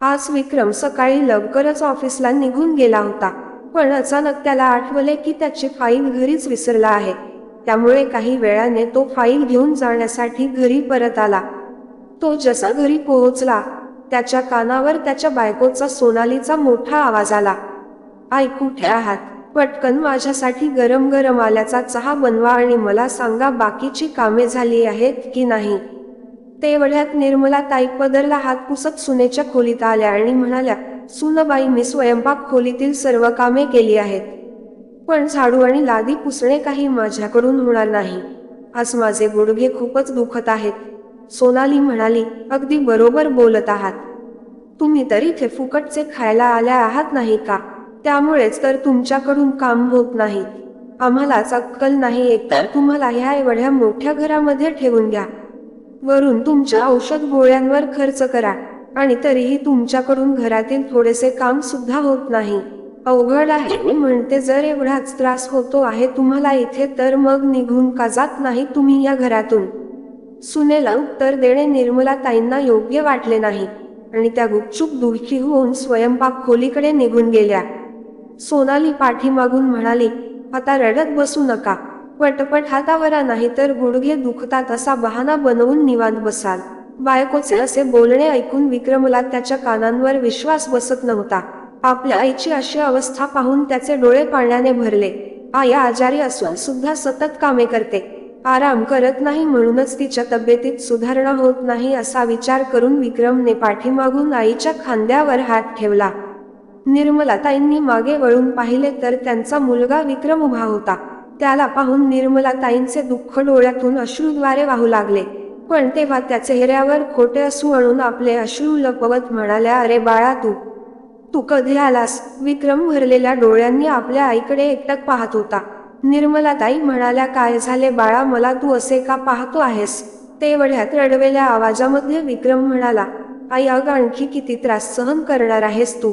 आज विक्रम सकाळी लवकरच ऑफिसला निघून गेला होता. पण अचानक त्याला आठवले की त्याची फाईल घरीच विसरला आहे. त्यामुळे काही वेळाने तो फाईल घेऊन जाण्यासाठी घरी परत आला. तो जसा घरी पोहोचला त्याच्या कानावर त्याच्या बायकोचा सोनालीचा मोठा आवाज आला. आई कुठे आहात? पटकन माझ्यासाठी गरम गरम आल्याचा चहा बनवा आणि मला सांगा बाकीची कामे झाली आहेत की नाही. तेवढ्यात निर्मला ताई पदरला हात पुसत सुनेच्या खोलीत आल्या आणि म्हणाल्या सुनबाई मी स्वयंपाक खोलीतील सर्व कामे केली आहेत. पण झाडू आणि लादी पुसणे काही माझ्याकडून होणार नाही. आज माझे गुडघे खूपच दुखत आहेत. सोनाली म्हणाली अगदी बरोबर बोलत आहात. तुम्ही तर इथे फुकटचे खायला आल्या आहात नाही का? त्यामुळेच तर तुमच्याकडून काम होत नाही. आम्हालाच अक्कल नाही एकतर तुम्हाला ह्या एवढ्या मोठ्या घरामध्ये ठेवून घ्या वरून तुमच्या औषध गोळ्यांवर खर्च करा आणि तरीही तुमच्याकडून घरातील थोडेसे काम सुद्धा होत नाही. अवघड आहे. मी म्हणते जर एवढाच त्रास होतो आहे तुम्हाला इथे तर मग निघून का जात नाही तुम्ही या घरातून? सुनेला उत्तर देणे निर्मला ताईंना योग्य वाटले नाही आणि त्या गुपचूप दुःखी होऊन स्वयंपाक खोलीकडे निघून गेल्या. सोनाली पाठीमागून म्हणाली आता रडत बसू नका. पटपट हातावरा नाही तर गुडघे दुखतात असा बहाणा बनवून निवांत बसाल. बायकोचे असे बोलणे ऐकून विक्रमला त्याच्या कानांवर विश्वास बसत नव्हता. आपल्या आईची अशी अवस्था पाहून त्याचे डोळे पाण्याने भरले. आई आजारी असून सुद्धा सतत कामे करते. आराम करत नाही म्हणूनच तिच्या तब्येतीत सुधारणा होत नाही असा विचार करून विक्रमने पाठीमागून आईच्या खांद्यावर हात ठेवला. निर्मलाताईंनी मागे वळून पाहिले तर त्यांचा मुलगा विक्रम उभा होता. त्याला पाहून निर्मलाताईंचे दुःख डोळ्यातून अश्रूद्वारे वाहू लागले. पण तेव्हा त्या चेहऱ्यावर खोटे असू म्हणून आपले अश्रू लपवत म्हणाल्या अरे बाळा तू तू कधी आलास विक्रम भरलेल्या डोळ्यांनी आपल्या आईकडे एकटक पाहत होता. निर्मलाताई म्हणाल्या काय झाले बाळा? मला तू असे का पाहतो आहेस तेवढ्यात रडवेल्या आवाजामध्ये विक्रम म्हणाला आई अग आणखी किती त्रास सहन करणार आहेस तू?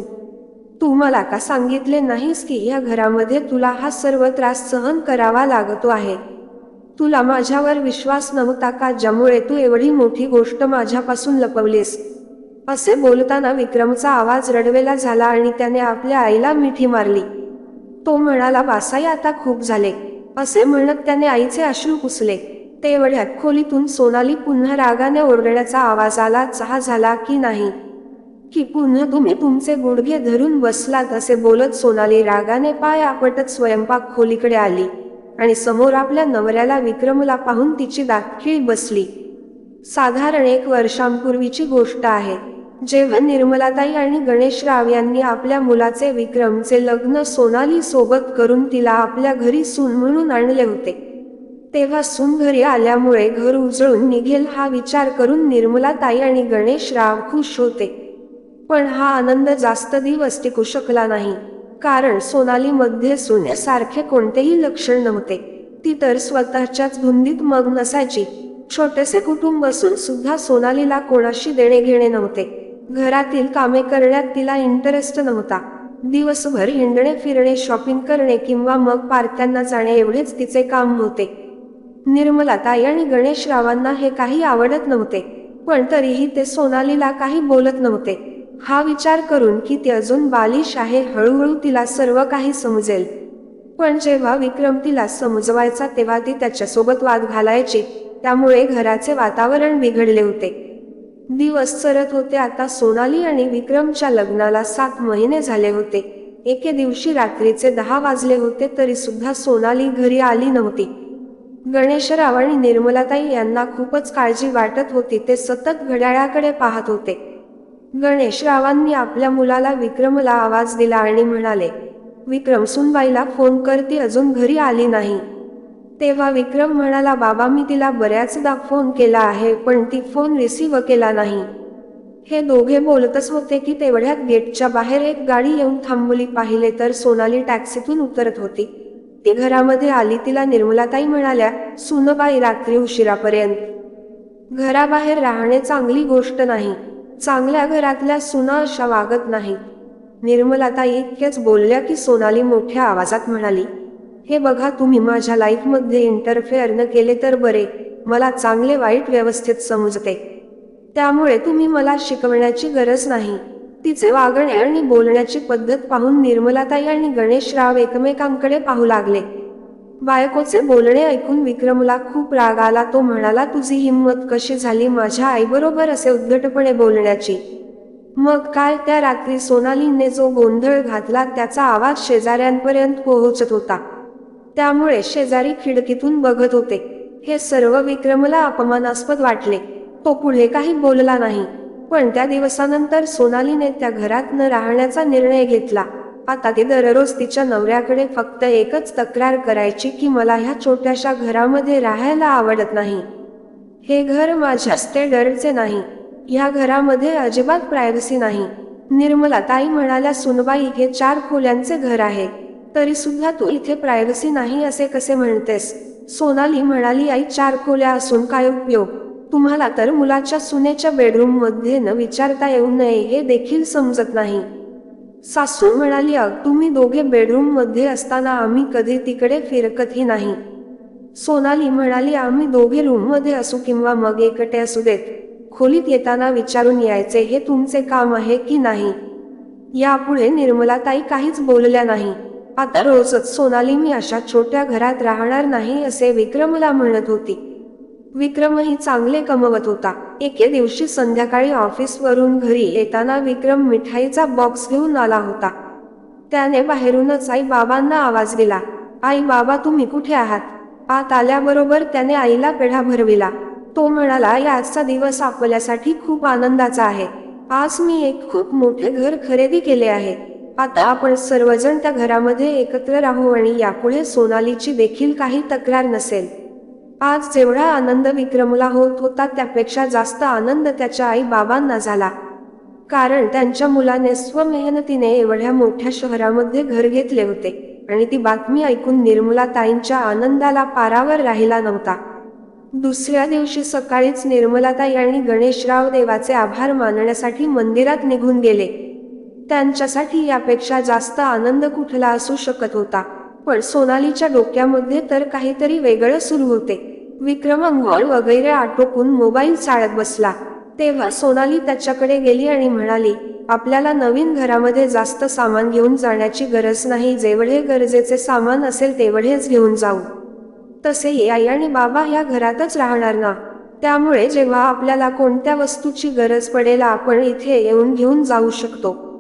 तू मला का सांगितले नाहीस की या घरामध्ये तुला हा सर्व त्रास सहन करावा लागतो आहे? तुला माझ्यावर विश्वास नव्हता का ज्यामुळे तू एवढी मोठी गोष्ट माझ्यापासून लपवलीस? असे बोलताना विक्रमचा आवाज रडवेला झाला आणि त्याने आपल्या आईला मिठी मारली. तो म्हणाला वासाई आता खूप झाले. असे म्हणत त्याने आईचे अश्रू पुसले. तेवढ्यात खोलीतून सोनाली पुन्हा रागाने ओरडण्याचा आवाज आला चहा झाला की नाही? की पुन्हा तुम्ही तुमचे गुडघे धरून बसलात असे बोलत सोनाली रागाने पाय आपटत स्वयंपाक खोलीकडे आली आणि समोर आपल्या नवऱ्याला विक्रमला पाहून तिची दाखिळी बसली. साधारण एक वर्षांपूर्वीची गोष्ट आहे. जेव्हा निर्मलाताई आणि गणेशराव यांनी आपल्या मुलाचे विक्रमचे लग्न सोनाली सोबत करून तिला आपल्या घरी सून म्हणून आणले होते. तेव्हा सून घरी आल्यामुळे घर उजळून निघेल हा विचार करून निर्मलाताई आणि गणेशराव खुश होते. पण हा आनंद जास्त दिवस टिकू शकला नाही. कारण सोनालीमध्ये सोन्यासारखे कोणतेही लक्षण नव्हते. ती तर स्वतःच्याच धुंदीत मग नसायची. छोटेसे कुटुंब असून सुद्धा सोनालीला कोणाशी देणे घेणे नव्हते. घरातील कामे करण्यात तिला इंटरेस्ट नव्हता. दिवसभर हिंडणे फिरणे शॉपिंग करणे किंवा मग पार्ट्यांना जाणे एवढेच तिचे काम होते निर्मलाताई आणि गणेशरावांना हे काही आवडत नव्हते. पण तरीही ते सोनालीला काही बोलत नव्हते. हा विचार करून की ती अजून बालिश आहे हळूहळू तिला सर्व काही समजेल. पण जेव्हा विक्रम तिला समजवायचा तेव्हा ती त्याच्यासोबत वाद घालायची. त्यामुळे घराचे वातावरण बिघडले होते. दिवस सरत होते आता सोनाली आणि विक्रमच्या लग्नाला सात महिने झाले होते. एके दिवशी रात्रीचे दहा वाजले होते तरी सुद्धा सोनाली घरी आली नव्हती. गणेशराव आणि निर्मलाताई यांना खूपच काळजी वाटत होती ते सतत घड्याळाकडे पाहत होते. गणेशरावांनी आपल्या मुलाला विक्रमला आवाज दिला आणि म्हणाले विक्रम सुनबाईला फोन कर ती अजून घरी आली नाही. तेव्हा विक्रम म्हणाला बाबा मी तिला बऱ्याचदा फोन केला आहे पण ती फोन रिसीव्ह केला नाही. हे दोघे बोलतच होते की तेवढ्यात गेटच्या बाहेर एक गाडी येऊन थांबवली. पाहिले तर सोनाली टॅक्सीतून उतरत होती. ती घरामध्ये आली. तिला निर्मलाताई म्हणाल्या सुनबाई रात्री उशिरापर्यंत. घराबाहेर राहणे चांगली गोष्ट नाही. चांगल्या घरातल्या सुना अशा वागत नाहीत. निर्मलाता इतक्याच बोलल्या की सोनाली मोठ्या आवाजात म्हणाली हे बघा तुम्ही माझ्या लाईफमध्ये इंटरफेअर न केले तर बरे मला चांगले वाईट व्यवस्थित समजते. त्यामुळे तुम्ही मला शिकवण्याची गरज नाही. तिचे वागणे आणि बोलण्याची पद्धत पाहून निर्मलाताई आणि गणेशराव एकमेकांकडे पाहू लागले. बायकोचे बोलणे ऐकून विक्रमला खूप राग आला. तो म्हणाला तुझी हिंमत कशी झाली माझ्या आईबरोबर असे उद्धटपणे बोलण्याची? मग काय त्या रात्री सोनालीने जो गोंधळ घातला त्याचा आवाज शेजाऱ्यांपर्यंत पोहोचत होता. त्यामुळे शेजारी खिडकीतून बघत होते. हे सर्व विक्रमला अपमानास्पद वाटले. तो पुढे काही बोलला नाही. पण त्या दिवसानंतर सोनालीने त्या घरात न राहण्याचा निर्णय घेतला. आता ती दररोज तिच्या नवऱ्याकडे फक्त एकच तक्रार करायची की मला ह्या छोट्याशा घरामध्ये राहायला आवडत नाही. हे घर माझ्या स्टँडर्डचे नाही. ह्या घरामध्ये अजिबात प्रायव्हसी नाही. निर्मला ताई म्हणाल्या सुनबाई हे चार खोल्यांचे घर आहे. तरी सुद्धा तू इथे प्रायव्हसी नाही असे कसे म्हणतेस? सोनाली म्हणाली आई चार खोल्या असून काय उपयोग? तुम्हाला तर मुलाच्या सुनेच्या बेडरूममध्ये न विचारता येऊ नये हे देखील समजत नाही. सासू म्हणाली अग तुम्ही दोघे बेडरूममध्ये असताना आम्ही कधी तिकडे फिरकतही नाही. सोनाली म्हणाली आम्ही दोघे रूममध्ये असू किंवा मग एकटे असू देत. खोलीत येताना विचारून यायचे हे तुमचे काम आहे की नाही? यापुढे निर्मलाताई काहीच बोलल्या नाही. आता रोजच सोनाली मी अशा छोट्या घरात राहणार नाही असे विक्रमला म्हणत होती. विक्रमही चांगले कमवत होता. एके दिवशी संध्याकाळी ऑफिसवरून घरी येताना विक्रम मिठाईचा बॉक्स घेऊन आला होता. त्याने बाहेरूनच आई बाबांना आवाज दिला आई बाबा तुम्ही कुठे आहात? आत आल्याबरोबर त्याने आईला पेढा भरविला. तो म्हणाला या आजचा दिवस आपल्यासाठी खूप आनंदाचा आहे. आज मी एक खूप मोठे घर खरेदी केले आहे. आता आपण सर्वजण त्या घरामध्ये एकत्र राहू आणि यापुढे सोनालीची देखील काही तक्रार नसेल. आज जेवढा आनंद विक्रमला होत होता त्यापेक्षा जास्त आनंद त्याच्या आई बाबांना झाला. कारण त्यांच्या मुलाने स्वमेहनतीने एवढ्या मोठ्या शहरामध्ये घर घेतले होते आणि ती बातमी ऐकून निर्मला ताईंच्या आनंदाला पारावर राहिला नव्हता. दुसऱ्या दिवशी सकाळीच निर्मलाताई आणि गणेशराव देवाचे आभार मानण्यासाठी मंदिरात निघून गेले. त्यांच्यासाठी यापेक्षा जास्त आनंद कुठला असू शकत होता. पण सोनालीच्या डोक्यामध्ये तर काहीतरी वेगळं सुरू होते. विक्रम अंघोळ वगैरे आटोपून मोबाईल चाळत बसला. तेव्हा सोनाली त्याच्याकडे गेली आणि म्हणाली आपल्याला नवीन घरामध्ये जास्त सामान घेऊन जाण्याची गरज नाही. जेवढे गरजेचे सामान असेल तेवढेच घेऊन जाऊ. तसेही आई आणि बाबा ह्या घरातच राहणार ना. त्यामुळे जेव्हा आपल्याला कोणत्या वस्तूची गरज पडेल आपण इथे येऊन घेऊन जाऊ शकतो.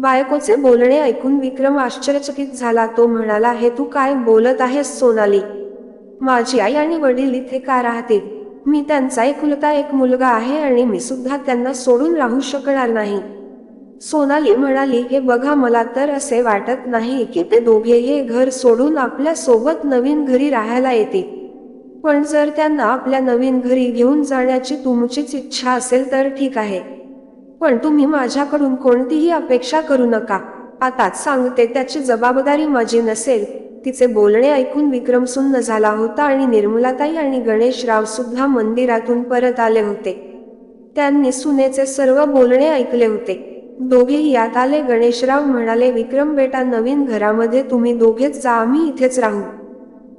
बायकोचे बोलणे ऐकून विक्रम आश्चर्यचकित झाला. तो म्हणाला हे तू काय बोलत आहेस सोनाली? माझी आई आणि वडील इथे का राहतील? मी त्यांचा एकुलता एक मुलगा आहे आणि मी सुद्धा त्यांना सोडून राहू शकणार नाही. सोनाली म्हणाली हे बघा मला तर असे वाटत नाही की ते दोघे हे घर सोडून आपल्यासोबत नवीन घरी राहायला येतील. पण जर त्यांना आपल्या नवीन घरी घेऊन जाण्याची तुमचीच इच्छा असेल तर ठीक आहे. पण तुम्ही माझ्याकडून कोणतीही अपेक्षा करू नका. आताच सांगते त्याची जबाबदारी माझी नसेल. तिचे बोलणे ऐकून विक्रम सुन्न झाला होता आणि निर्मलाताई आणि गणेशराव सुद्धा मंदिरातून परत आले होते. त्यांनी सुनेचे सर्व बोलणे ऐकले होते. दोघेही यात आले गणेशराव म्हणाले विक्रम बेटा नवीन घरामध्ये तुम्ही दोघेच जा आम्ही इथेच राहू.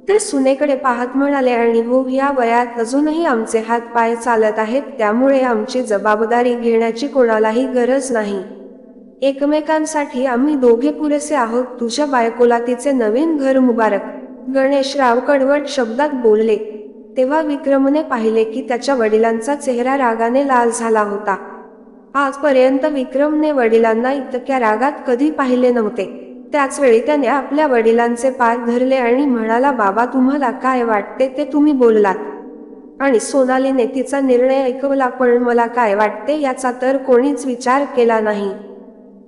ते सुनेकडे पाहत म्हणाले आणि हो या वयात अजूनही आमचे हात पाय चालत आहेत त्यामुळे आमची जबाबदारी घेण्याची कोणालाही गरज नाही. एकमेकांसाठी आम्ही दोघे पुरेसे आहोत तुझ्या बायकोला तिचे नवीन घर मुबारक. गणेशराव कडवट शब्दात बोलले. तेव्हा विक्रमने पाहिले की त्याच्या वडिलांचा चेहरा रागाने लाल झाला होता. आजपर्यंत विक्रमने वडिलांना इतक्या रागात कधी पाहिले नव्हते. त्याच वेळी त्याने आपल्या वडिलांचे पाय धरले आणि म्हणाला बाबा तुम्हाला काय वाटते ते तुम्ही बोललात. आणि सोनालीने तिचा निर्णय ऐकवला पण मला काय वाटते याचा तर कोणीच विचार केला नाही.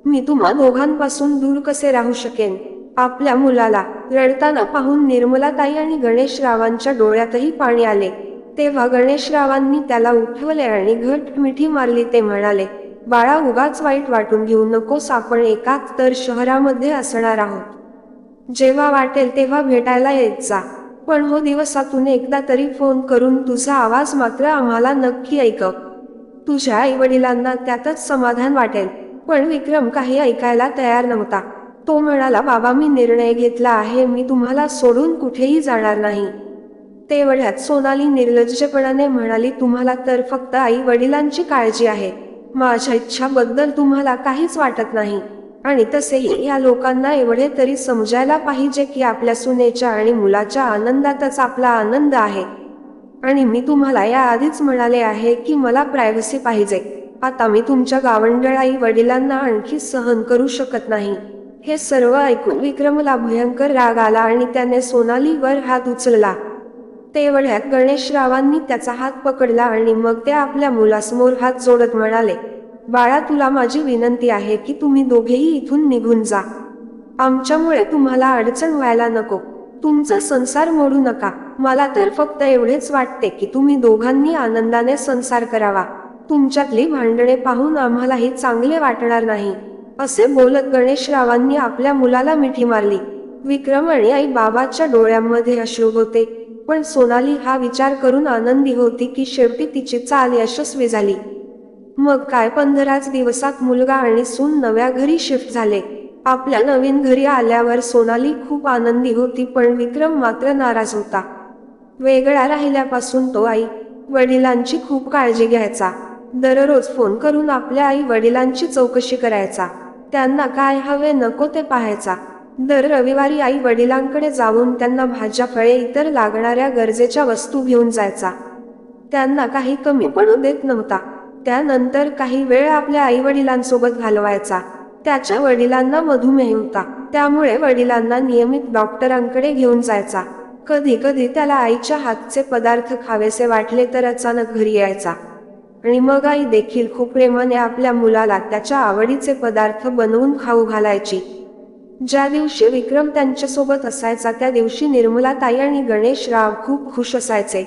मी तुम्हा दोघांपासून दूर कसे राहू शकेन? आपल्या मुलाला रडताना पाहून निर्मलाताई आणि गणेशरावांच्या डोळ्यातही पाणी आले. तेव्हा गणेशरावांनी त्याला उठवले आणि घट मिठी मारली ते म्हणाले बाळा उगाच वाईट वाटून घेऊ नकोस. आपण एकाच तर शहरामध्ये असणार आहोत. जेव्हा वाटेल तेव्हा भेटायला येत जा. पण हो दिवसातून एकदा तरी फोन करून तुझा आवाज मात्र आम्हाला नक्की ऐकव तुझ्या आई वडिलांना त्यातच समाधान वाटेल. पण विक्रम काही ऐकायला तयार नव्हता. तो म्हणाला बाबा मी निर्णय घेतला आहे. मी तुम्हाला सोडून कुठेही जाणार नाही. तेवढ्यात सोनाली निर्लज्जपणाने म्हणाली तुम्हाला तर फक्त आई वडिलांची काळजी आहे. माझ्या इच्छाबद्दल तुम्हाला काहीच वाटत नाही. आणि तसेही या लोकांना एवढे तरी समजायला पाहिजे की आपल्या सुनेच्या आणि मुलाच्या आनंदातच आपला आनंद आहे. आणि मी तुम्हाला या आधीच म्हणाले आहे की मला प्रायव्हसी पाहिजे. आता मी तुमच्या गावंडळाई वडिलांना आणखी सहन करू शकत नाही. हे सर्व ऐकून विक्रमला भयंकर राग आला आणि त्याने सोनालीवर हात उचलला. तेवढ्यात गणेशरावांनी त्याचा हात पकडला आणि मग ते आपल्या मुलासमोर हात जोडत म्हणाले बाळा तुला माझी विनंती आहे की तुम्ही दोघेही इथून निघून जा. आमच्यामुळे तुम्हाला अडचण व्हायला नको. तुमचा संसार मोडू नका. मला तर फक्त एवढेच वाटते की तुम्ही दोघांनी आनंदाने संसार करावा. तुमच्यातली भांडणे पाहून आम्हालाही चांगले वाटणार नाही. असे बोलत गणेशरावांनी आपल्या मुलाला मिठी मारली. विक्रम आणि आई बाबाच्या डोळ्यांमध्ये अश्रू होते. पण सोनाली हा विचार करून आनंदी होती की शेवटी तिची चाल यशस्वी झाली. मग काय पंधराच दिवसात मुलगा आणि सून नव्या घरी शिफ्ट झाले. आपल्या नवीन घरी आल्यावर सोनाली खूप आनंदी होती पण विक्रम मात्र नाराज होता. वेगळा राहिल्यापासून तो आई वडिलांची खूप काळजी घ्यायचा. दररोज फोन करून आपल्या आई वडिलांची चौकशी करायचा. त्यांना काय हवे नको ते पाहायचा. दर रविवारी आई वडिलांकडे जाऊन त्यांना भाज्या फळे इतर लागणाऱ्या गरजेच्या वस्तू घेऊन जायचा. त्यांना काही कमी पण देत नव्हता. त्यानंतर काही वेळ आपल्या आई वडिलांसोबत घालवायचा. त्याच्या वडिलांना मधुमेह होता. त्यामुळे वडिलांना नियमित डॉक्टरांकडे घेऊन जायचा. कधी कधी त्याला आईच्या हातचे पदार्थ खावेसे वाटले तर अचानक घरी यायचा. आणि मग आई देखील खूप प्रेमाने आपल्या मुलाला त्याच्या आवडीचे पदार्थ बनवून खाऊ घालायची. ज्या दिवशी विक्रम त्यांच्यासोबत असायचा त्या दिवशी निर्मलाताई आणि गणेश राव खूप खुश असायचे.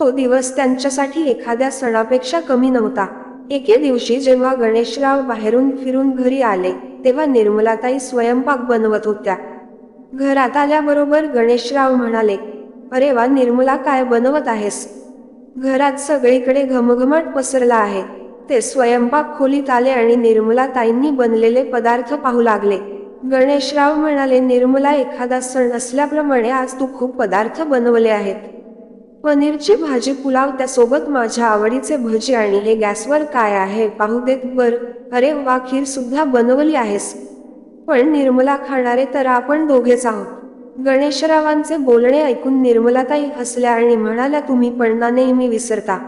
तो दिवस त्यांच्यासाठी एखाद्या सणापेक्षा कमी नव्हता. एके दिवशी जेव्हा गणेशराव बाहेरून फिरून घरी आले तेव्हा निर्मलाताई स्वयंपाक बनवत होत्या. घरात आल्याबरोबर गणेशराव म्हणाले अरे वा निर्मला काय बनवत आहेस? घरात सगळीकडे घमघमाट पसरला आहे. ते स्वयंपाक खोलीत आले आणि निर्मलाताईंनी बनलेले पदार्थ पाहू लागले. गणेशराव म्हणाले निर्मला एखादा सण असल्याप्रमाणे आज तू खूप पदार्थ बनवले आहेत. पनीरची भाजी पुलाव त्यासोबत माझ्या आवडीचे भजी आणि हे गॅसवर काय आहे? पाहू देत बर. अरे वा खीर सुद्धा बनवली आहेस. पण निर्मला खाणारे तर आपण दोघेच आहोत. गणेशरावांचे बोलणे ऐकून निर्मलाताई हसल्या आणि म्हणाल्या तुम्ही पणना नेहमी विसरता.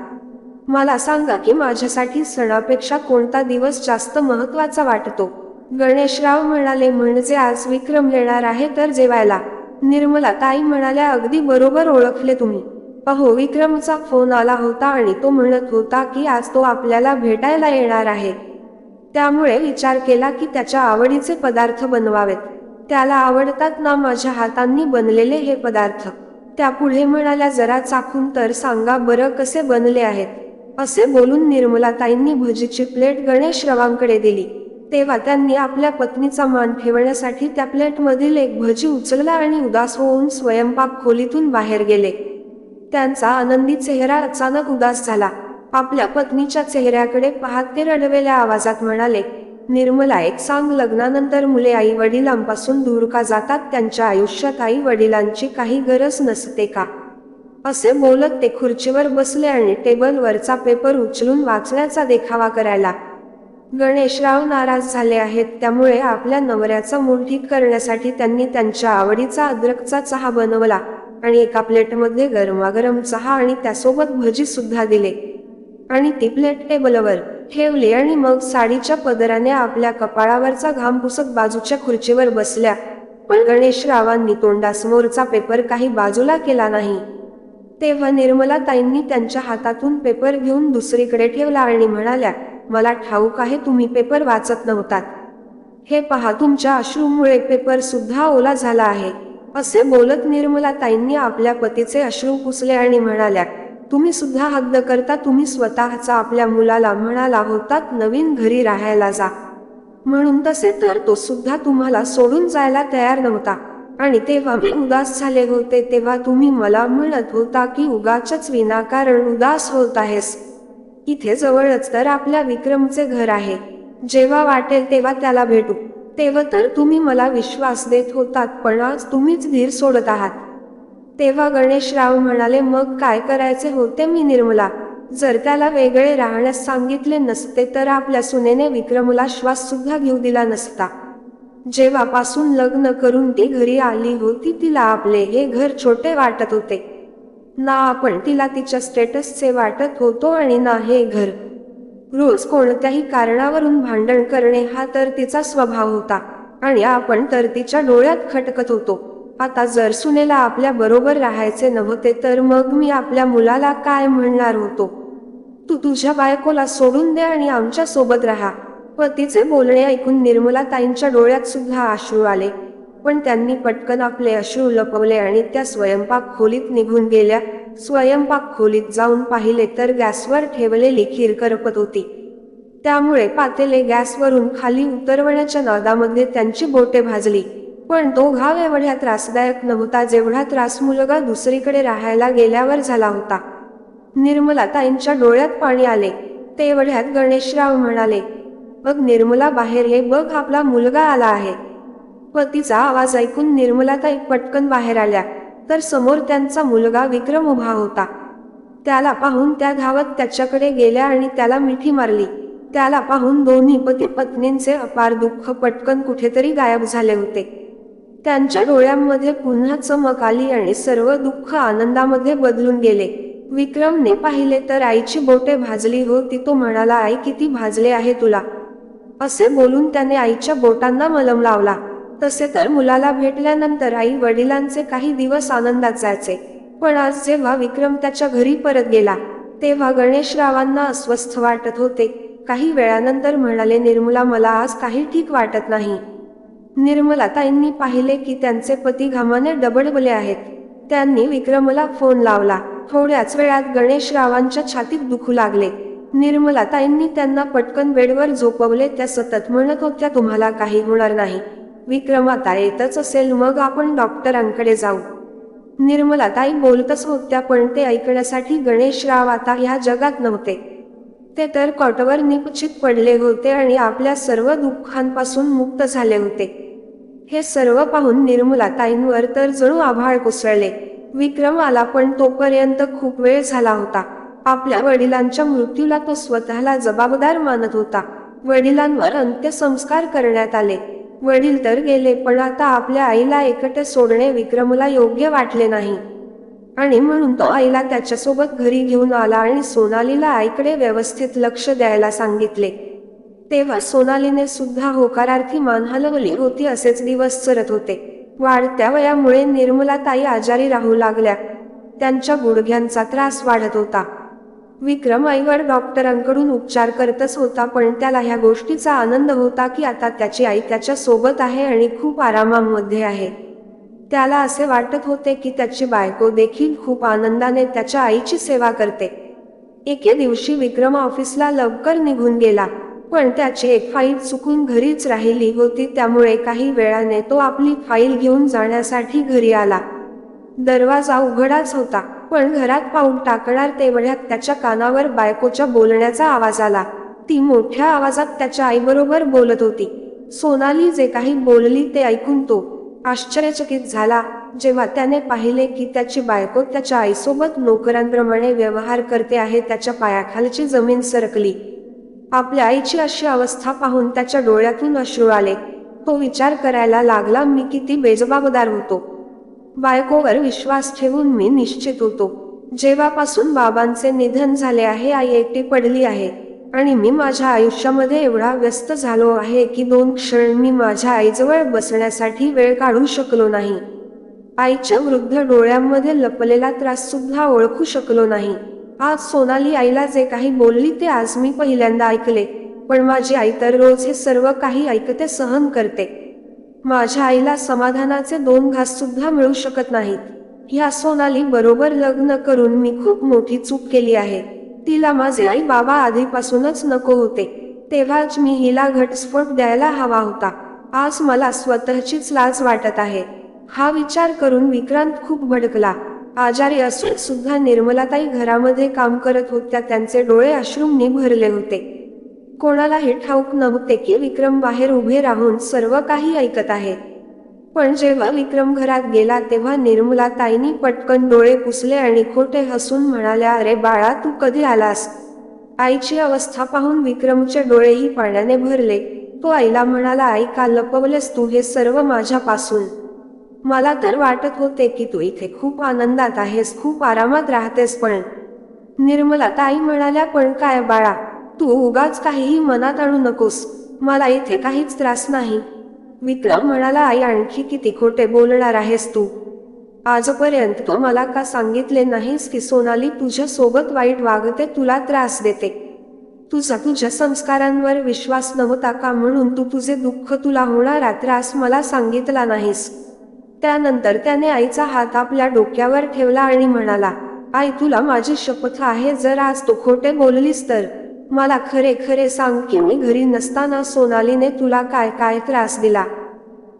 मला सांगा की माझ्यासाठी सणापेक्षा कोणता दिवस जास्त महत्त्वाचा वाटतो? गणेशराव म्हणाले म्हणजे आज विक्रम येणार आहे तर जेवायला. निर्मला ताई म्हणाल्या अगदी बरोबर ओळखले तुम्ही. अहो विक्रमचा फोन आला होता आणि तो म्हणत होता की आज तो आपल्याला भेटायला येणार आहे. त्यामुळे विचार केला की त्याच्या आवडीचे पदार्थ बनवावेत. त्याला आवडतात ना माझ्या हातांनी बनलेले हे पदार्थ. त्या पुढे म्हणाल्या जरा चाखून तर सांगा बरं कसे बनले आहेत. असे बोलून निर्मलाताईंनी भजीची प्लेट गणेश रवांकडे दिली. तेव्हा त्यांनी आपल्या पत्नीचा मान ठेवण्यासाठी त्या प्लेटमधील एक भजी उचलला आणि उदास होऊन स्वयंपाक खोलीतून बाहेर गेले. त्यांचा आनंदी चेहरा अचानक उदास झाला. आपल्या पत्नीच्या चेहऱ्याकडे पाहत ते रडवेल्या आवाजात म्हणाले निर्मला एक सांग लग्नानंतर मुले आई वडिलांपासून दूर का जातात? त्यांच्या आयुष्यात आई वडिलांची काही गरज नसते का? असे बोलत ते खुर्चीवर बसले आणि टेबलवरचा पेपर उचलून वाचण्याचा देखावा करायला गणेशराव नाराज झाले आहेत. त्यामुळे आपल्या नवऱ्याचा मूड ठीक करण्यासाठी त्यांनी त्यांच्या आवडीचा अद्रकचा चहा बनवला आणि एका प्लेटमध्ये गरमागरम चहा आणि त्यासोबत भजी सुद्धा दिले. आणि ती प्लेट टेबलवर ठेवली आणि मग साडीच्या पदराने आपल्या कपाळावरचा घाम पुसत बाजूच्या खुर्चीवर बसल्या. पण गणेशरावांनी तोंडासमोरचा पेपर काही बाजूला केला नाही. तेव्हा निर्मला ताईंनी त्यांच्या हातातून पेपर घेऊन दुसरीकडे ठेवला आणि म्हणाल्या मला ठाऊक आहे तुम्ही पेपर वाचत नव्हतात. हे पहा तुमच्या अश्रूमुळे पेपर सुद्धा ओला झाला आहे. असे बोलत निर्मला ताईंनी आपल्या पतीचे अश्रू पुसले आणि म्हणाल्या तुम्ही सुद्धा हद्द करता तुम्ही स्वतःचा आपल्या मुलाला म्हणाला होतात नवीन घरी राहायला जा. म्हणून तसे तर तो सुद्धा तुम्हाला सोडून जायला तयार नव्हता. आणि तेव्हा मी उदास झाले होते तेव्हा तुम्ही मला म्हणत होता की उगाच विनाकारण उदास होत आहेस. इथे जवळच तर आपल्या विक्रमचे घर आहे. जेव्हा वाटेल तेव्हा त्याला भेटू. तेव्हा तर तुम्ही मला विश्वास देत होतात पण आज तुम्हीच धीर सोडत आहात. तेव्हा गणेशराव म्हणाले मग काय करायचे होते मी निर्मला? जर त्याला वेगळे राहण्यास सांगितले नसते तर आपल्या सुनेने विक्रमला श्वास सुद्धा घेऊ दिला नसता. जेव्हापासून लग्न करून ती घरी आली होती तिला आपले हे घर छोटे वाटत होते. ना आपण तिला तिच्या स्टेटसचे वाटत होतो आणि ना हे घर. रोज कोणत्याही कारणावरून भांडण करणे हा तर तिचा स्वभाव होता. आणि आपण तर तिच्या डोळ्यात खटकत होतो. आता जर सुनेला आपल्या बरोबर राहायचे नव्हते तर मग मी आपल्या मुलाला काय म्हणणार होतो? तू तुझ्या बायकोला सोडून दे आणि आमच्यासोबत राहा. पतीचे बोलणे ऐकून निर्मला ताईंच्या डोळ्यात सुद्धा अश्रू आले. पण त्यांनी पटकन आपले अश्रू लपवले आणि त्या स्वयंपाक खोलीत निघून गेल्या. स्वयंपाक खोलीत जाऊन पाहिले तर गॅसवर ठेवलेली खीर करपत होती. त्यामुळे पातेले गॅसवरून खाली उतरवण्याच्या नादामध्ये त्यांची बोटे भाजली. पण तो घाव एवढ्या त्रासदायक नव्हता जेवढा त्रास मुलगा दुसरीकडे राहायला गेल्यावर झाला होता. निर्मला ताईंच्या डोळ्यात पाणी आले. तेवढ्यात गणेशराव म्हणाले बघ निर्मला बाहेर ये बघ आपला मुलगा आला आहे. पतीचा आवाज ऐकून निर्मलाताई पटकन बाहेर आल्या. तर समोर त्यांचा मुलगा विक्रम उभा होता. त्याला पाहून त्या धावत त्याच्याकडे गेल्या आणि त्याला मिठी मारली. त्याला पाहून दोन्ही पती पत्नींचे अपार दुःख पटकन कुठेतरी गायब झाले होते. त्यांच्या डोळ्यांमध्ये पुन्हा चमक आली आणि सर्व दुःख आनंदामध्ये बदलून गेले. विक्रमने पाहिले तर आईची बोटे भाजली होती तो म्हणाला आई किती भाजले आहे तुला. असे बोलून त्याने आईच्या बोटांना मलम लावला. तसे तर मुलाला भेटल्यानंतर आई वडिलांचे काही दिवस आनंदात जायचे. पण आज जेव्हा विक्रम त्याच्या घरी परत गेला तेव्हा गणेशरावांना अस्वस्थ वाटत होते. काही वेळानंतर म्हणाले निर्मला मला आज काही ठीक वाटत नाही. निर्मलाताईंनी पाहिले की त्यांचे पती घामाने डबडबले आहेत. त्यांनी विक्रमला फोन लावला. थोड्याच वेळात गणेशरावांच्या छातीत दुखू लागले. निर्मलाताईंनी त्यांना पटकन बेडवर झोपवले. त्या सतत म्हणत होत्या तुम्हाला काही होणार नाही. विक्रम आता येतच असेल मग आपण डॉक्टरांकडे जाऊ. निर्मलाताई बोलतच होत्या पण ते ऐकण्यासाठी गणेशराव आता ह्या जगात नव्हते. ते तर कॉटवर निपचित पडले होते आणि आपल्या सर्व दुःखांपासून मुक्त झाले होते. हे सर्व पाहून निर्मलाताईंवर तर जणू आभाळ कोसळले. विक्रम आला पण तोपर्यंत खूप वेळ झाला होता. आपल्या वडिलांच्या मृत्यूला तो स्वतःला जबाबदार मानत होता. वडिलांवर अंत्यसंस्कार करण्यात आले. वडील तर गेले पण आता आपल्या आईला एकटं सोडणे विक्रमला योग्य वाटले नाही. आणि म्हणून तो आईला त्याच्यासोबत घरी घेऊन आला आणि सोनालीला आईकडे व्यवस्थित लक्ष द्यायला सांगितले. तेव्हा सोनालीने सुद्धा होकारार्थी मान हलवली होती असेच दिवस चरत होते. वाढत्या वयामुळे निर्मला ताई आजारी राहू लागल्या. त्यांच्या गुडघ्यांचा त्रास वाढत होता. विक्रम आईवर डॉक्टरांकडून उपचार करतच होता पण त्याला ह्या गोष्टीचा आनंद होता की आता त्याची आई त्याच्या सोबत आहे आणि खूप आरामामध्ये आहे. त्याला असे वाटत होते की त्याची बायको देखील खूप आनंदाने त्याच्या आईची सेवा करते. एके दिवशी विक्रम ऑफिसला लवकर निघून गेला पण त्याची एक फाईल चुकून घरीच राहिली होती त्यामुळे काही वेळाने तो आपली फाईल घेऊन जाण्यासाठी घरी आला. दरवाजा उघडाच होता. पण घरात पाहून टाकणार तेवढ्यात त्याच्या कानावर बायकोच्या बोलण्याचा आवाज आला. ती मोठ्या आवाजात त्याच्या आईबरोबर बोलत होती. सोनाली जे काही बोलली ते ऐकून तो आश्चर्यचकित झाला. जेव्हा त्याने पाहिले की त्याची बायको त्याच्या आईसोबत नोकरांप्रमाणे व्यवहार करते आहे त्याच्या पायाखालची जमीन सरकली. आपल्या आईची अशी अवस्था पाहून त्याच्या डोळ्यातून अश्रू आले. तो विचार करायला लागला मी किती बेजबाबदार होतो. बायकोवर विश्वास ठेवून मी निश्चित होतो. जेव्हापासून बाबांचे निधन झाले आहे आई एकटी पडली आहे आणि मी माझ्या आयुष्यामध्ये एवढा व्यस्त झालो आहे की दोन क्षण मी माझ्या आईजवळ बसण्यासाठी वेळ काढू शकलो नाही. आईच्या वृद्ध डोळ्यांमध्ये लपलेला त्रास सुद्धा ओळखू शकलो नाही. आज सोनाली आईला जे काही बोलली ते आज मी पहिल्यांदा ऐकले पण माझी आई तर रोज हे सर्व काही ऐकते सहन करते. माझ्या आईला समाधानाचे दोन घास सुद्धा मिळू शकत नाहीत. ह्या सोनाली बरोबर लग्न करून मी खूप मोठी चूक केली आहे. तिला माझे आई बाबा आधीपासूनच नको होते. तेव्हाच मी हिला घटस्फोट द्यायला हवा होता. आज मला स्वतःचीच लाज वाटत आहे. हा विचार करून विक्रांत खूप भडकला. आजारी असून सुद्धा निर्मलाताई घरामध्ये काम करत होत्या त्यांचे डोळे अश्रूंनी भरले होते. कोणाला हे ठाऊक नव्हते की विक्रम बाहेर उभे राहून सर्व काही ऐकत आहे. पण जेव्हा विक्रम घरात गेला तेव्हा निर्मला ताईनी पटकन डोळे पुसले आणि खोटे हसून म्हणाल्या अरे बाळा तू कधी आलास? आईची अवस्था पाहून विक्रमचे डोळेही पाण्याने भरले. तो आईला म्हणाला आई का लपवलेस तू हे सर्व माझ्यापासून. मला तर वाटत होते की तू इथे खूप आनंदात आहेस खूप आरामात राहतेस पण. निर्मला ताई म्हणाल्या पण काय बाळा तू उगाच काहीही मनात आणू नकोस. मला इथे काहीच त्रास नाही. विक्रम म्हणाला आई आणखी किती खोटे बोलणार आहेस तू? आजपर्यंत तू मला का सांगितले नाहीस की सोनाली तुझ्या सोबत वाईट वागते तुला त्रास देते? तुझा तुझ्या संस्कारांवर विश्वास नव्हता का म्हणून तू तुझे दुःख तुला होणारा त्रास मला सांगितला नाहीस? त्यानंतर त्याने आईचा हात आपल्या डोक्यावर ठेवला आणि म्हणाला आई तुला माझी शपथ आहे जर आज तू खोटे बोललीस तर. मला खरे खरे सांग की मी घरी नसताना सोनालीने तुला काय काय त्रास दिला.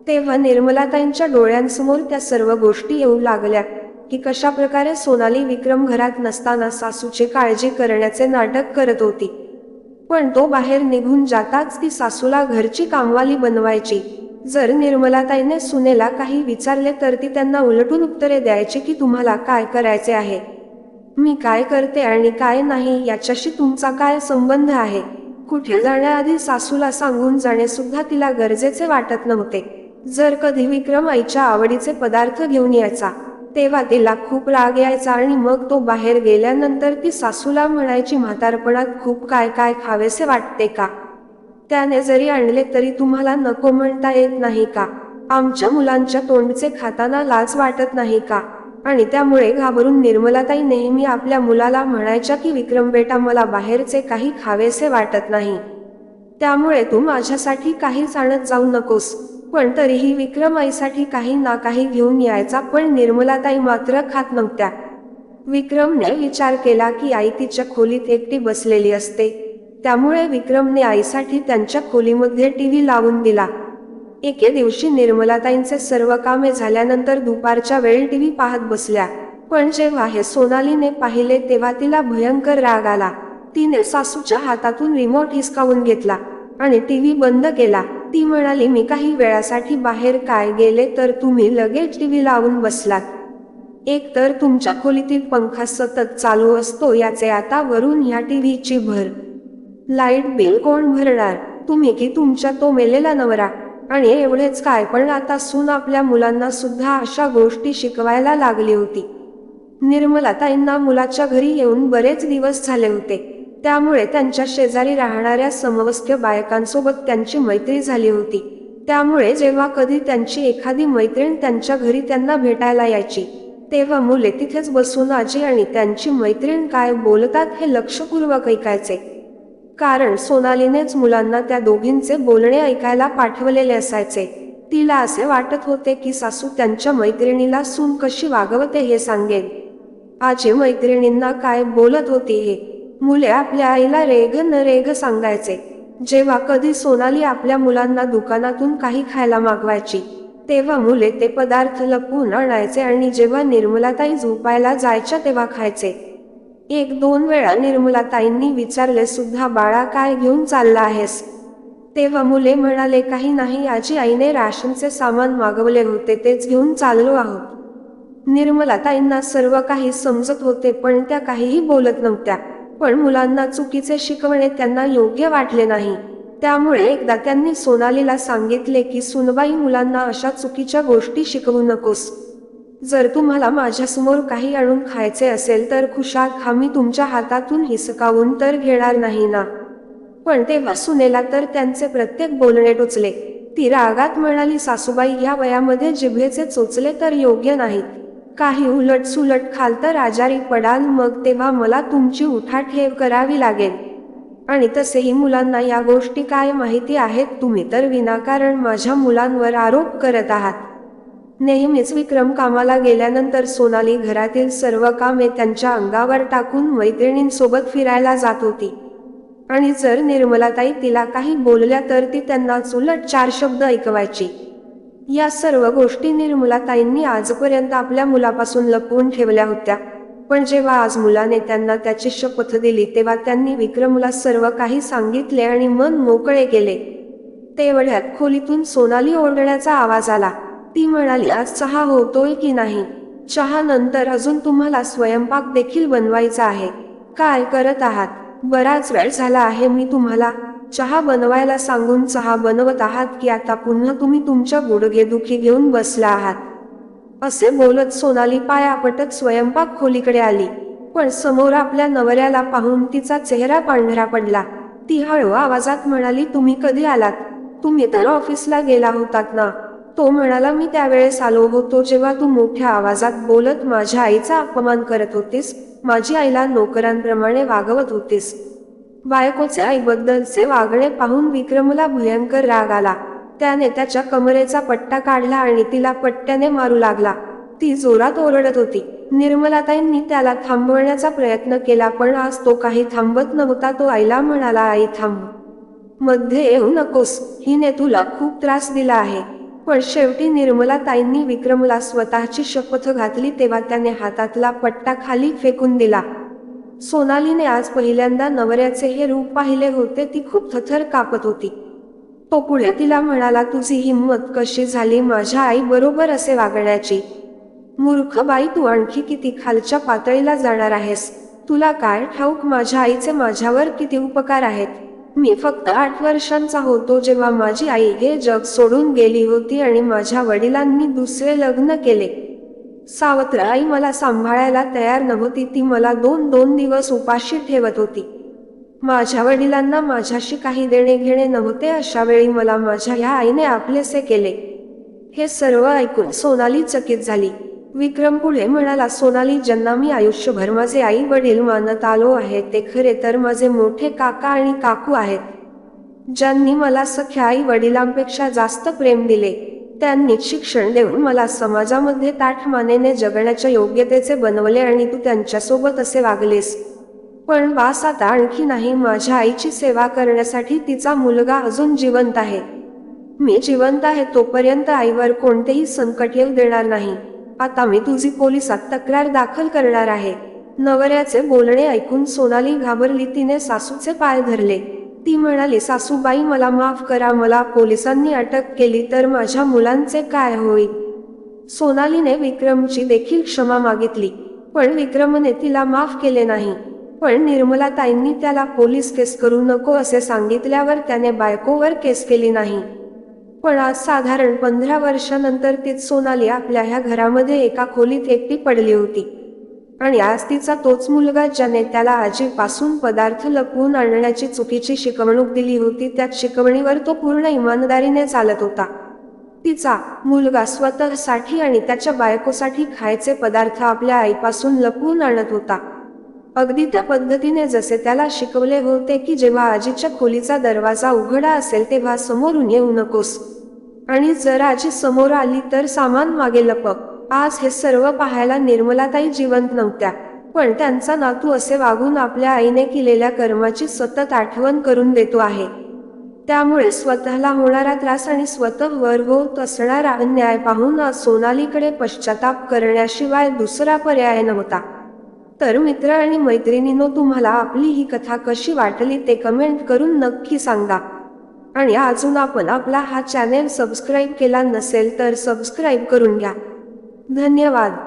तेव्हा निर्मलाताईंच्या डोळ्यांसमोर त्या सर्व गोष्टी येऊ लागल्या की कशा प्रकारे सोनाली विक्रम घरात नसताना सासूची काळजी करण्याचे नाटक करत होती. पण तो बाहेर निघून जाताच ती सासूला घरची कामवाली बनवायची. जर निर्मलाताईने सुनेला काही विचारले तर ती त्यांना उलटून उत्तरे द्यायची की तुम्हाला काय करायचे आहे? मी काय करते आणि काय नाही याच्याशी तुमचा काय संबंध आहे? कुठे जाण्याआधी सासूला सांगून जाणे सुद्धा तिला गरजेचे वाटत नव्हते. जर कधी विक्रम आईच्या आवडीचे पदार्थ घेऊन यायचा तेव्हा तिला खूप राग यायचा आणि मग तो बाहेर गेल्यानंतर ती सासूला म्हणायची म्हातारपणात खूप काय काय खावेसे वाटते का? त्याने जरी आणले तरी तुम्हाला नको म्हणता येत नाही का? आमच्या मुलांच्या तोंडचे खाताना लाज वाटत नाही का? आणि त्यामुळे घाबरून निर्मलाताई नेहमी आपल्या मुलाला म्हणायच्या की विक्रम बेटा मला बाहेरचे काही खावेसे वाटत नाही. त्यामुळे तू माझ्यासाठी काहीच आणत जाऊ नकोस. पण तरीही विक्रम आईसाठी काही ना काही घेऊन यायचा पण निर्मलाताई मात्र खात नव्हत्या. विक्रमने विचार केला की आई तिच्या खोलीत एकटी बसलेली असते. त्यामुळे विक्रमने आईसाठी त्यांच्या खोलीमध्ये टीव्ही लावून दिला. एके दिवशी निर्मलाताईंचे सर्व कामे झाल्यानंतर दुपारच्या वेळी टीव्ही पाहत बसल्या. पण जेव्हा हे सोनालीने पाहिले तेव्हा तिला भयंकर राग आला. तिने सासूच्या हातातून रिमोट हिसकावून घेतला आणि टीव्ही बंद केला. ती म्हणाली मी काही वेळासाठी बाहेर काय गेले तर तुम्ही लगेच टीव्ही लावून बसलात. एक तर तुमच्या खोलीतील पंखा सतत चालू असतो याचे आता वरून ह्या टीव्हीची भर. लाइट बिल कोण भरणार? तुम्ही की तुमच्या तो मेलेला नवरा? आणि एवढेच काय पण आता सून आपल्या मुलांना सुद्धा अशा गोष्टी शिकवायला लागली होती. निर्मलाताईंना मुलाच्या घरी येऊन बरेच दिवस झाले होते. त्यामुळे त्यांच्या शेजारी राहणाऱ्या समवस्त्र बायकांसोबत त्यांची मैत्री झाली होती. त्यामुळे जेव्हा कधी त्यांची एखादी मैत्रीण त्यांच्या घरी त्यांना भेटायला यायची तेव्हा मुले तिथेच बसून आजी आणि त्यांची मैत्रीण काय बोलतात हे लक्षपूर्वक ऐकायचे. कारण सोनालीनेच मुलांना त्या दोघींचे बोलणे ऐकायला पाठवलेले असायचे. तिला असे वाटत होते की सासू त्यांच्या मैत्रिणीला सून कशी वागवते हे सांगेल आजी मैत्रिणींना काय बोलत होती हे? मुले आपल्या आईला रेग न रेग सांगायचे. जेव्हा कधी सोनाली आपल्या मुलांना दुकानातून काही खायला मागवायची तेव्हा मुले ते पदार्थ लपवून आणायचे आणि जेव्हा निर्मलाताई झोपायला जायच्या तेव्हा खायचे. एक दोन वेळा निर्मलाताईंनी विचारले सुद्धा बाळा काय घेऊन चालला आहेस? तेव्हा मुले म्हणाले काही नाही आजी आईने राशनचे सामान मागवले होते तेच घेऊन चाललो आहोत. निर्मलाताईंना सर्व काही समजत होते पण त्या काहीही बोलत नव्हत्या. पण मुलांना चुकीचे शिकवणे त्यांना योग्य वाटले नाही. त्यामुळे एकदा त्यांनी सोनालीला सांगितले की सुनबाई मुलांना अशा चुकीच्या गोष्टी शिकवू नकोस. जर तुम्हाला माझ्यासमोर काही आणून खायचे असेल तर खुशाल खामी तुमच्या हातातून हिसकावून तर घेणार नाही ना? पण तेव्हा सुनेला तर त्यांचे प्रत्येक बोलणे टोचले. ती रागात म्हणाली सासूबाई या वयामध्ये जिभेचे चोचले तर योग्य नाहीत. काही उलट सुलट खाल तर आजारी पडाल मग तेव्हा मला तुमची उठाठेव करावी लागेल. आणि तसेही मुलांना या गोष्टी काय माहिती आहेत तुम्ही तर विनाकारण माझ्या मुलांवर आरोप करत आहात. नेहमीच विक्रम कामाला गेल्यानंतर सोनाली घरातील सर्व कामे त्यांच्या अंगावर टाकून मैत्रिणींसोबत फिरायला जात होती. आणि जर निर्मलाताई तिला काही बोलल्या तर ती त्यांना चुलट चार शब्द ऐकवायची. या सर्व गोष्टी निर्मलाताईंनी आजपर्यंत आपल्या मुलापासून लपवून ठेवल्या होत्या. पण जेव्हा आज मुलाने त्यांना त्याची शपथ दिली तेव्हा त्यांनी विक्रमला सर्व काही सांगितले आणि मन मोकळे केले. तेवढ्यात खोलीतून सोनाली ओरडण्याचा आवाज आला. ती म्हणाली आज चहा होतोय की नाही? चहा नंतर अजून तुम्हाला स्वयंपाक देखील बनवायचा आहे. काय करत आहात? बराच वेळ झाला आहे मी तुम्हाला. चहा बनवायला सांगून चहा बनवत आहात की आता पुन्हा तुम्ही तुमच्या गुडघेदुखी घेऊन बसला आहात. असे बोलत सोनाली पायापटत स्वयंपाक खोलीकडे आली. पण समोर आपल्या नवऱ्याला पाहून तिचा चेहरा पांढरा पडला. ती हळू आवाजात म्हणाली तुम्ही कधी आलात? तुम्ही तर ऑफिसला गेला होतात ना. तो म्हणाला मी त्यावेळेस आलो होतो जेव्हा तू मोठ्या आवाजात बोलत माझ्या आईचा अपमान करत होतीस. माझी आईला नोकरांप्रमाणे वागवत होतीस. बायकोचे आईबद्दलचे वागणे पाहून विक्रमला भयंकर राग आला. त्याने त्याच्या कमरेचा पट्टा काढला आणि तिला पट्ट्याने मारू लागला. ती जोरात ओरडत होती. निर्मलाताईंनी त्याला थांबवण्याचा प्रयत्न केला पण आज तो काही थांबत नव्हता. तो आईला म्हणाला आई थांब. मध्ये येऊ नकोस. हिने तुला खूप त्रास दिला आहे. पण शेवटी निर्मलाताईंनी विक्रमला स्वतःची शपथ घातली तेव्हा त्याने हातातला पट्टा खाली फेकून दिला. सोनालीने आज पहिल्यांदा नवऱ्याचे हे रूप पाहिले होते ती खूप थथर कापत होती. तो पुढे तिला म्हणाला तुझी हिंमत कशी झाली माझ्या आई बरोबर असे वागण्याची? मूर्ख बाई तू आणखी किती खालच्या पातळीला जाणार आहेस? तुला काय ठाऊक माझ्या आईचे माझ्यावर किती उपकार आहेत? मी फक्त आठ वर्षांचा होतो जेव्हा माझी आई हे जग सोडून गेली होती आणि माझ्या वडिलांनी दुसरे लग्न केले. सावत्र आई मला सांभाळायला तयार नव्हती ती मला दोन दोन दिवस उपाशी ठेवत होती. माझ्या वडिलांना माझ्याशी काही देणे घेणे नव्हते अशा वेळी मला माझ्या ह्या आईने आपलेसे केले. हे सर्व ऐकून सोनाली चकित झाली. विक्रम पुढे म्हणाला सोनाली ज्यांना मी आयुष्यभर माझे आई वडील मानत आलो आहे ते खरे तर माझे मोठे काका आणि काकू आहेत. ज्यांनी मला सख्या आई वडिलांपेक्षा जास्त प्रेम दिले त्यांनी शिक्षण देऊन मला समाजामध्ये ताठ मानेने जगण्याच्या योग्यतेचे बनवले आणि तू त्यांच्यासोबत असे वागलेस. पण वास आता आणखी नाही माझ्या आईची सेवा करण्यासाठी तिचा मुलगा अजून जिवंत आहे. मी जिवंत आहे तोपर्यंत आईवर कोणतेही संकट येऊ देणार नाही. आता मी तुझी पोलिसात तक्रार दाखल करणार आहे. नवऱ्याचे बोलणे ऐकून सोनाली घाबरली तिने सासूचे पाय धरले. ती म्हणाली सासूबाई मला माफ करा मला पोलिसांनी अटक केली तर माझ्या मुलांचे काय होईल? सोनालीने विक्रमची देखील क्षमा मागितली पण विक्रमने तिला माफ केले नाही. पण निर्मला ताईंनी त्याला पोलीस केस करू नको असे सांगितल्यावर त्याने बायकोवर केस केली नाही. पण आज साधारण पंधरा वर्षानंतर तीच सोनाली आपल्या ह्या घरामध्ये एका खोलीत एकटी पडली होती. आणि आज तिचा तोच मुलगा ज्याने त्याला आजीपासून पदार्थ लपवून आणण्याची चुकीची शिकवणूक दिली होती त्या शिकवणीवर तो पूर्ण इमानदारीने चालत होता. तिचा मुलगा स्वतःसाठी आणि त्याच्या बायकोसाठी खायचे पदार्थ आपल्या आईपासून लपवून आणत होता. अगदी त्या पद्धतीने जसे त्याला शिकवले होते की जेव्हा आजीच्या खोलीचा दरवाजा उघडा असेल तेव्हा समोरून येऊ नकोस. आणि जर आजी समोर आली तर सामान मागे लपक आज हे सर्व पाहायला निर्मलाताई जिवंत नव्हत्या. पण त्यांचा नातू असे वागून आपल्या आईने केलेल्या कर्माची सतत आठवण करून देतो आहे. त्यामुळे स्वतःला होणारा त्रास आणि स्वतःवर होत असणारा अन्याय पाहून सोनालीकडे पश्चाताप करण्याशिवाय दुसरा पर्याय नव्हता. तर मित्र आणि मैत्रिणींनो तुम्हाला आपली ही कथा कशी वाटली ते कमेंट करून नक्की सांगा. आणि अजून आपण आपला हा चॅनेल सबस्क्राईब केला नसेल तर सबस्क्राईब करून घ्या. धन्यवाद.